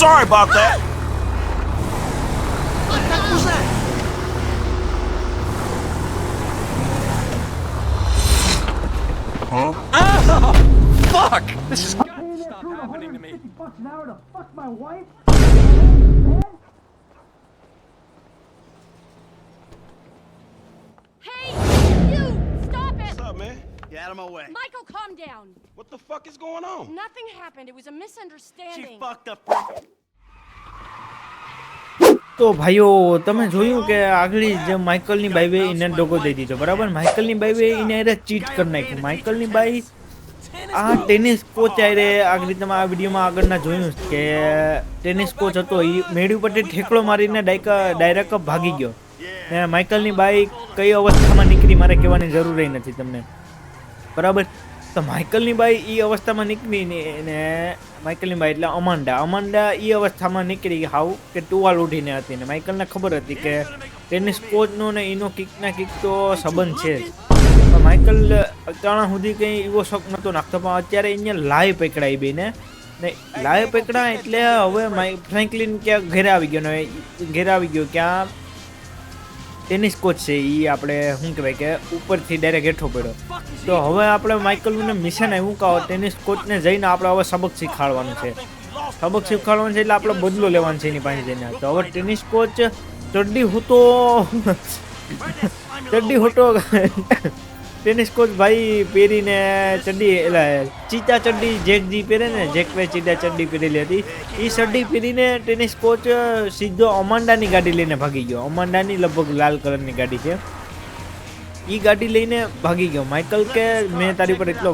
sorry about that. What the heck was that? Huh? Ah! Fuck! This is got to stop happening to me. bucks an hour to fuck my wife? Out of my way. Michael, calm down. What the fuck is going on? Nothing happened. It was a She fucked up. તો ભાઈઓ તમે જોયું કે આગળ જે માઇકલની બાઈએ એને ડોગો દઈ દીધો બરાબર? માઇકલની બાઈએ એને એને ચીટ કરી નાખ્યું માઇકલની બાઈ આ ટેનિસ કોચ આરે આગળ તમે આ વિડીયોમાં આગળના જોયું કે ટેનિસ કોચ હતો એ મેળી ઉપર ઠેકડો મારીને ડાયકા ડાયરેક્ટ ભાગી ગયો. ને માઇકલની બાઈ કઈ અવસ્થામાં નીકળી મારે કહેવાની જરૂર નથી તમને. બરાબર? તો માઇકલની બાઈ એ અવસ્થામાં નીકળી ને માઇકલની બાઈ એટલે અમાંડા. અમાંડા એ અવસ્થામાં નીકળી હાવ કે ટુવાલ ઉઠીને હતી ને. માઇકલને ખબર હતી કે ટેનિસ કોચનો ને એનો કિકના કિક તો સંબંધ છે જ. માઇકલ અત્યાર સુધી કંઈ એવો શોખ નહોતો નાખતો પણ અત્યારે અહીંયા લાઈવ પકડાઈ બેને ને. લાઈવ પકડા એટલે હવે ફ્રેન્કલિન ક્યાં ઘેર આવી ગયો ને, ઘેર આવી ગયો ક્યાં? ટેનિસ કોચ છે એ આપણે શું કહેવાય કે ઉપરથી ડાયરેક્ટ હેઠો પડ્યો. તો હવે આપણે માઇકલનું મિશન આવ્યું કહો ટેનિસ કોચને જઈને આપણે હવે સબક શીખવાડવાનું છે. સબક શીખવાડવાનું છે એટલે આપણે બદલો લેવાનો છે એની પાસે જઈને. તો હવે ટેનિસ કોચ ચડ્ડી હોતો ચડ્ડી હોતો ટેનિસ કોચ ભાઈ પહેરીને ચડ્ડી, એટલે ચીતા ચડ્ડી જેકજી પહેરે ને જેકવે ચીતા ચડ્ડી પહેરેલી હતી એ ચડ્ડી પહેરીને ટેનિસ કોચ સીધો અમાન્ડાની ગાડી લઈને ભાગી ગયો. અમાન્ડાની લગભગ લાલ કલરની ગાડી છે. એ ગાડી લઈને ભાગી ગયો. માઇકલ કે, મેં તારી પર એટલો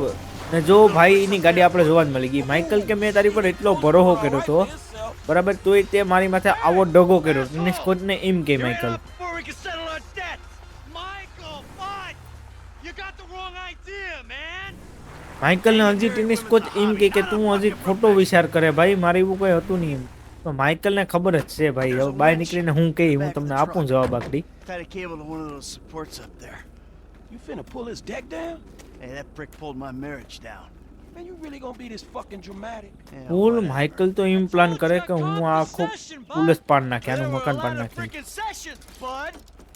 ને જો ભાઈ એની ગાડી આપણે જોવા જ મળી ગઈ. માઇકલ કે, મેં તારી પર એટલો ભરોહો કર્યો હતો બરાબર, તોય તે મારી માથે આવો ડગો કર્યો. ટેનિસ કોચને એમ કે, માઇકલ માઇકલને હજી ટેનિસ કોચ એમ કહે કે તું હજી ખોટો વિચાર કરે ભાઈ મારે એવું કંઈ હતું નહીં એમ તો માઇકલને ખબર જ છે ભાઈ હવે બહાર નીકળીને હું કહી હું તમને આપું જવાબ there. You finna pull his deck down? Hey, that prick pulled my marriage down. Man, you really gonna be this fucking dramatic? ફૂલ માઇકલ તો એમ પ્લાન કરે કે હું આ આખો પુલ પાડ નાખે આનું મકાન પાડ નાખી.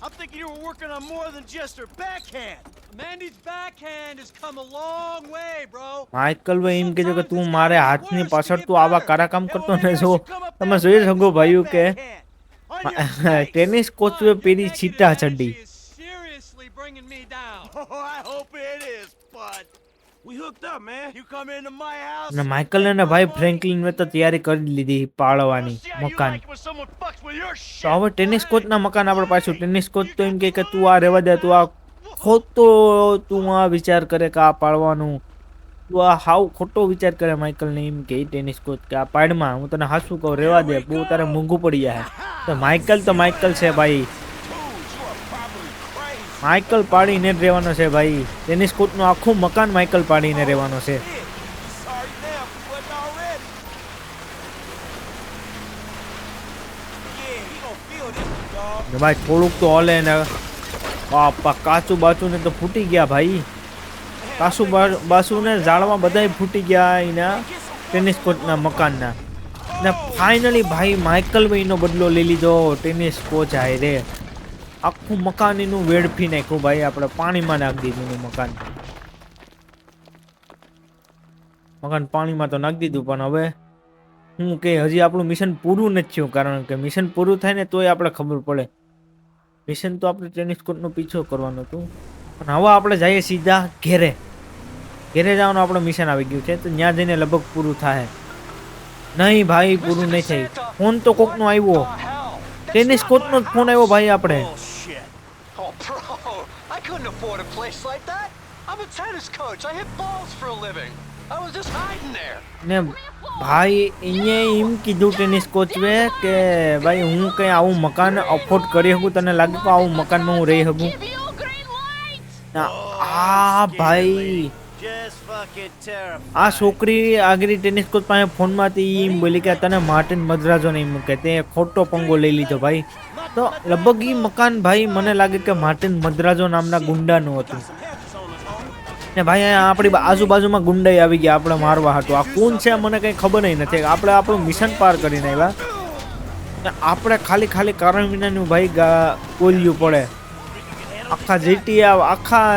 I'm thinking you were working on more than just her backhand. Mandy's backhand has come a long way, bro. Michael ભાઈ એમ કહેજો કે તું મારે હાથની પાછળ તું આવા કારા કામ કરતો ને જો તમે જોઈ શકો ભાઈઓ કે ટેનિસ કોચે પેરી છીટા ચડ્ડી seriously bringing me down. Oh, I hope it is, bud. અને માઇકલ અને ભાઈ ફ્રેન્કલિન તો તૈયારી કરી લીધી પાળવાની મકાન. તો હવે ટેનિસ કોચના મકાન આપણે પાછું ટેનિસ કોચ તો એમ કહે કે તું આ રહેવા દે તું આ ખોટો તું આ વિચાર કરે કે આ પાળવાનું. તું આ હાવ ખોટો વિચાર કરે માઇકલને એમ કે ટેનિસ કોચ કે આ પાડમાં. હું તને હાસું કહું રહેવા દે બહુ તારે મોંઘું પડી જાય. તો માઇકલ તો માઇકલ છે ભાઈ. માઇકલ પાડીને જ રહેવાનો છે ભાઈ. ટેનિસ કોર્ટનું આખું મકાન માઇકલ પાડીને રહેવાનો છે. ભાઈ, થોડુંક તો હલે ને. બાપા, કાચું બાચું ને તો ફૂટી ગયા ભાઈ. કાસુ બાસુ ને ઝાડમાં બધાય ફૂટી ગયા એના ટેનિસ કોચના મકાનના. ને ફાઇનલી ભાઈ, માઇકલ ભાઈનો બદલો લઈ લીધો. ટેનિસ કોચ આય રે આખું મકાન એનું વેડફી નાખ્યું ભાઈ, આપણે પાણીમાં નાખી દીધું મકાન. મકાન પાણીમાં તો નાખી દીધું, પણ હવે હું કે હજી આપણું મિશન પૂરું નથી થયું, કારણ કે મિશન પૂરું થાય ને તોય આપણે ખબર પડે. મિશન તો આપણે ટેનિસ કોર્ટનો પીછો કરવાનો હતું. પણ હવે આપણે જઈએ સીધા ઘેરે. ઘેરે જવાનું આપણું મિશન આવી ગયું છે, તો ત્યાં જઈને લગભગ પૂરું થાય. નહીં ભાઈ, પૂરું નહીં થાય. ફોન તો કોકનો આવ્યો. ટેનિસ કોર્ટનો જ ફોન આવ્યો ભાઈ આપણે Bullshit. Oh, bro, I couldn't afford a place like that. I'm a tennis coach. I hit balls for a living. I was just hiding there. ને ભાઈ એને એમ કીધું ટેનિસ કોચવે કે ભાઈ હું કંઈ આવું મકાન અફોર્ડ કરી શકું તને લાગે કે આવું મકાનમાં હું રહી શકું આ ભાઈ. આ છોકરી આગળ ટેનિસ કોચ પાસે ફોનમાંથી એમ બોલી કે તને માર્ટિન મદ્રાજો નહીં મૂકે તે ખોટો પંગો લઈ લીધો ભાઈ તો લગભગ એ મકાન ભાઈ મને લાગે કે માર્ટિન મદ્રાજો નામના ગુંડાનું હતું. ને ભાઈ અહીંયા આપણી આજુબાજુમાં ગુંડાઈ આવી ગયા, આપણે મારવા હતું. આ કોણ છે મને કંઈ ખબર નથી. આપણે આપણું મિશન પાર કરીને આવ્યા. ને આપણે ખાલી ખાલી કારણ વિનાનું ભાઈ બોલ્યું પડે. આખા જેટીઆ આખા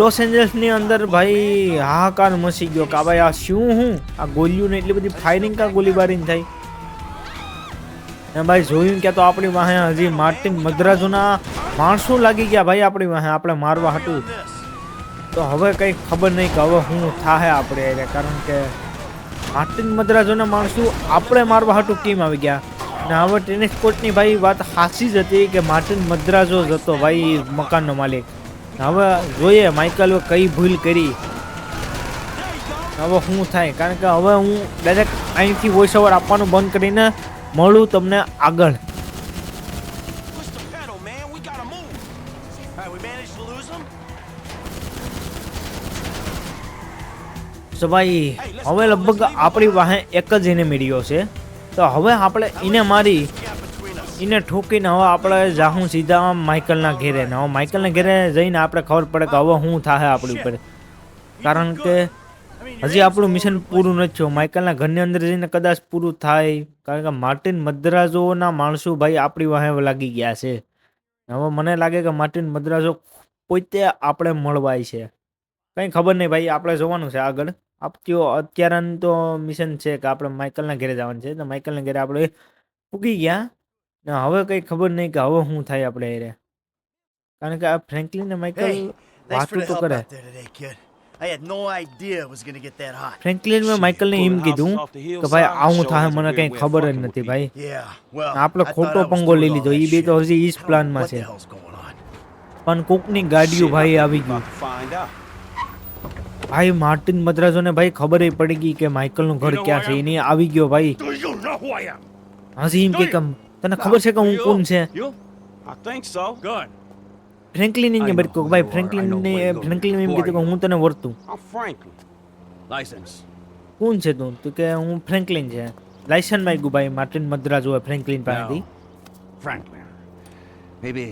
લોસ એન્જલ્સની અંદર ભાઈ હાહાકાર મસી ગયો કે આ ભાઈ આ શું હું? આ ગોલીઓ ને એટલી બધી ફાયરિંગ કા ગોલીબારી થાય ને ભાઈ જોયું કે તો આપણી વાહે હજી માર્ટિન મદ્રાજુના માણસો લાગી ગયા ભાઈ આપણી વાહે, આપણે મારવા હતું. તો હવે કંઈ ખબર નહીં કે હવે હું થાય આપણે એને, કારણ કે માર્ટિન મદ્રાજોના માણસો આપણે મારવા હતું કેમ આવી ગયા? ને હવે ટેનિસ કોર્ટની ભાઈ વાત સાચી જ હતી કે માર્ટિન મદ્રાજો જ હતો ભાઈ મકાનનો માલિક. હવે જોઈએ, માઇકલ કઈ ભૂલ કરી. હવે શું થાય, કારણ કે હવે હું ડાયરેક્ટ અહીંથી વોઇસ ઓવર આપવાનું બંધ કરીને મળું તમને આગળ. તો ભાઈ હવે લગભગ આપણી વાહે એક જ એને મેળ્યો છે. તો હવે આપણે એને મારી. એને ઠોકીને હવે આપણે જાહું સીધા માઇકલના ઘેરે. ને હવે માઇકલના ઘેરે જઈને આપણે ખબર પડે કે હવે શું થાય આપણી ઉપર. કારણ કે હજી આપણું મિશન પૂરું નથી થયું. માઇકલના ઘરની અંદર જઈને કદાચ પૂરું થાય. કારણ કે માર્ટિન મદ્રાજોના માણસો ભાઈ આપણી વાહે લાગી ગયા છે. હવે મને લાગે કે માર્ટિન મદ્રાજો પોતે આપણે મળવાય છે. કંઈ ખબર નહીં ભાઈ આપણે જોવાનું છે આગળ. આપત્યો અત્યારે તો મિશન છે કે આપણે માઇકલના ઘરે જવાનું છે. તો માઇકલના ઘરે આપણે પૂકી ગયા. ને હવે કંઈ ખબર નહીં કે હવે શું થાય આપણે એરે કારણ કે આ ફ્રેન્કલિન ને માઇકલ વાતું તો કરે. Out there today, kid. I had no idea it was gonna get that hot. Franklin મેં માઇકલને એમ કીધું કે ભાઈ આવું થાય મને કંઈ ખબર જ નથી ભાઈ આપણે ખોટો પંગો લઈ લીધો એ બે તો. હજી ઈ જ I don't know પ્લાનમાં છે. પણ કોકની ગાડીઓ ભાઈ આવી ગયું. ભાઈ માર્ટિન મદ્રાજોને ભાઈ ખબર પડી ગઈ કે માઇકલનું ઘર ક્યાં છે એની આવી ગયો ભાઈ? હજી એમ કે કેમ તને ખબર છે કે હું કોણ છે? I think so. Good. Franklin બરકો know ભાઈ ફ્રેન્કલિન ને ફ્રેન્કલિન એમ. કીધું કે હું તને વર્તું. License. કોણ છે તું તો કે હું ફ્રેન્કલિન છે લાયસન્સ માંગ્યું ભાઈ માર્ટિન મદ્રાજ હોય ફ્રેન્કલિન પાસેથી Franklin. Maybe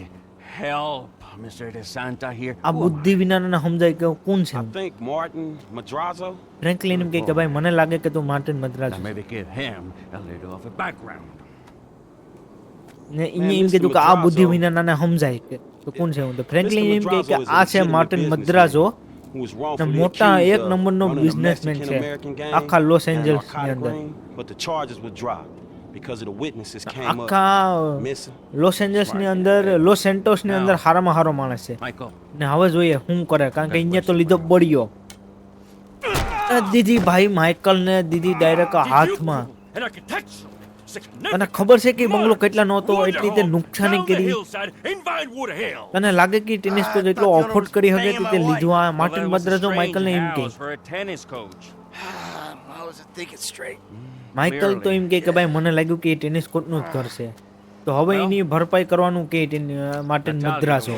help Mr. DeSanta here. આ બુદ્ધિ વિનાને સમજાય કે કોણ છે I think Martin Madrazo. Franklin એમ કહે કે ભાઈ મને લાગે કે તું Martin Madrazo Now maybe give him a little of a background. ને એને એમ કીધું કે આ બુદ્ધિ વિનાને સમજાય કે તો કોણ છે હું તો? ફ્રેન્કલિન એમ કહે કે આ છે માર્ટિન મદ્રાજો મોટા એક નંબર નંબરનો બિઝનેસમેન છે. આખા લોસ એન્જલ્સની અંદર. આખા લોસ એન્જલ્સની અંદર લોસ સેન્ટોસની અંદર હારામાં હારો માણસ છે. ને હવે જોઈએ શું કરે કારણ કે અહીંયા તો લીધો બળ્યો. દીદી ભાઈ માઇકલ ને દીદી ડાયરેક્ટ હાથમાં. તને ખબર છે કે બંગલો કેટલા નહોતો એટલી તે નુકસાની કરી. તને લાગે કે ટેનિસ કોચ એટલો ઓફોર્ડ કરી શકે કે તે લીધું આ માર્ટિન મદ્રાજો માઇકલ ને એમ કે. માઇકલ તો એમ કે કે ભાઈ મને લાગ્યું કે એ ટેનિસ કોર્ટનું જ ઘર છે. તો હવે એની ભરપાઈ કરવાનું કે ટેન- માર્ટિન મદ્રાસો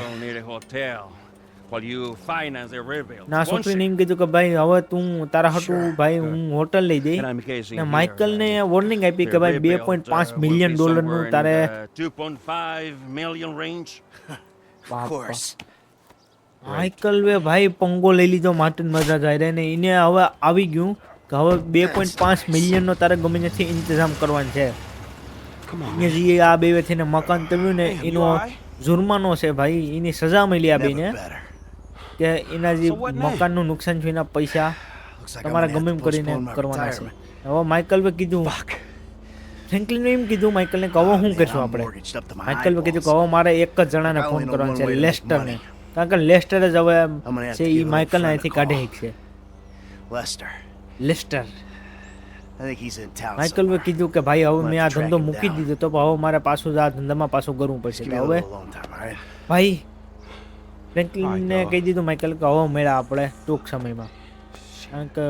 ના છોકરીને? એમ કીધું કે ભાઈ હવે તું તારા હાટું ભાઈ હું હોટલ લઈ And ને વોર્નિંગ આપી કે ભાઈ બે પોઈન્ટ uh, પાંચ મિલિયન ડોલરનું તારે the 2.5 million range. Of બાપા. માઇકલ વે ભાઈ પંગો લઈ લીધો માર્ટિન જાય આયરે ને એને હવે આવી ગયું કે હવે બે પોઈન્ટ પાંચ મિલિયનનો તારે ગમે ત્યાંથી ઇંતજામ કરવાનો છે. અહીંયા આ બે થઈને મકાન તવ્યું ને એનો જુર્માનો છે ભાઈ એની સજા મળી આ બેને. કે એના જે? મકાનનું નુકસાન છે એના પૈસા તમારે ગમે એમ કરીને કરવાના છે. હવે માઇકલ કીધું Fuck. ફ્રેન્કલિને એમ કીધું માઇકલને કે હવે શું કરશું આપણે માઇકલ કીધું કે. હવે મારે એક જ જણાને ફોન કરવાનો છે લેસ્ટરને. કારણ કે લેસ્ટર જ હવે છે એ માઇકલને અહીંથી કાઢી Lester. Lester I think he's in town. Michael somewhere. કીધું કે ભાઈ હવે મેં આ ધંધો મૂકી. દીધો તો હવે મારે પાછું જ આ ધંધામાં પાછું કરવું પડશે હવે? ભાઈ ફ્રેન્કલિનને કહી દીધું માઇકલ કે હવે મેળા આપણે ટૂંક સમયમાં. કારણ કે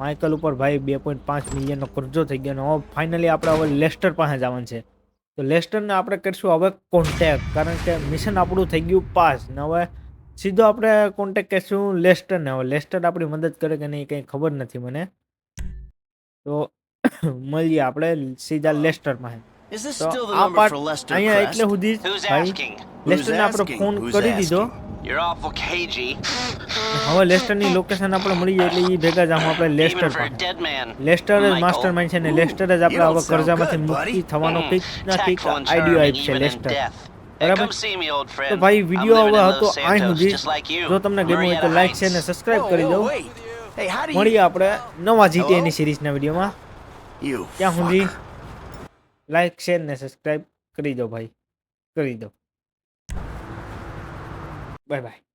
માઇકલ ઉપર ભાઈ બે પોઈન્ટ પાંચ મિલિયનનો કરજો થઈ ગયો અને હવે ફાઇનલી આપણે હવે લેસ્ટર પાસે જવાનું છે. તો લેસ્ટરને આપણે કરીશું હવે કોન્ટેક કારણ કે મિશન આપણું થઈ ગયું પાસ. ને હવે સીધો આપણે કોન્ટેક કરીશું લેસ્ટરને હવે લેસ્ટર આપણી મદદ કરે કે નહીં કંઈ ખબર નથી મને. તો મળીએ આપણે સીધા લેસ્ટર પાસે. તો આ પાર્ટ અહીંયા એટલે સુધી ભાઈ લેસ્ટરને આપણે ફોન કરી દીધો? You're awful cagey. હવે લેસ્ટરની લોકેશન આપણે મળી જાય એટલે એ ભેગા જ આમ આપણે લેસ્ટર man. લેસ્ટર જ. માસ્ટર માઇન્ડ છે ને લેસ્ટર જ આપણે હવે કરજામાંથી મુક્તિ. થવાનો Mm, કંઈક ના કંઈક આઈડિયો even in લેસ્ટર બરાબર. તો ભાઈ વીડિયો હવે હતો Santos, સુધી. જો તમને ગમ્યું હોય તો લાઈક છે ને. સબસ્ક્રાઇબ કરી દો. મળીએ આપણે નવા જીટીએની સિરીઝના વિડીયોમાં ત્યાં સુધી. લાઈક શેર ને સબસ્ક્રાઇબ કરી દો ભાઈ કરી દો Bye bye.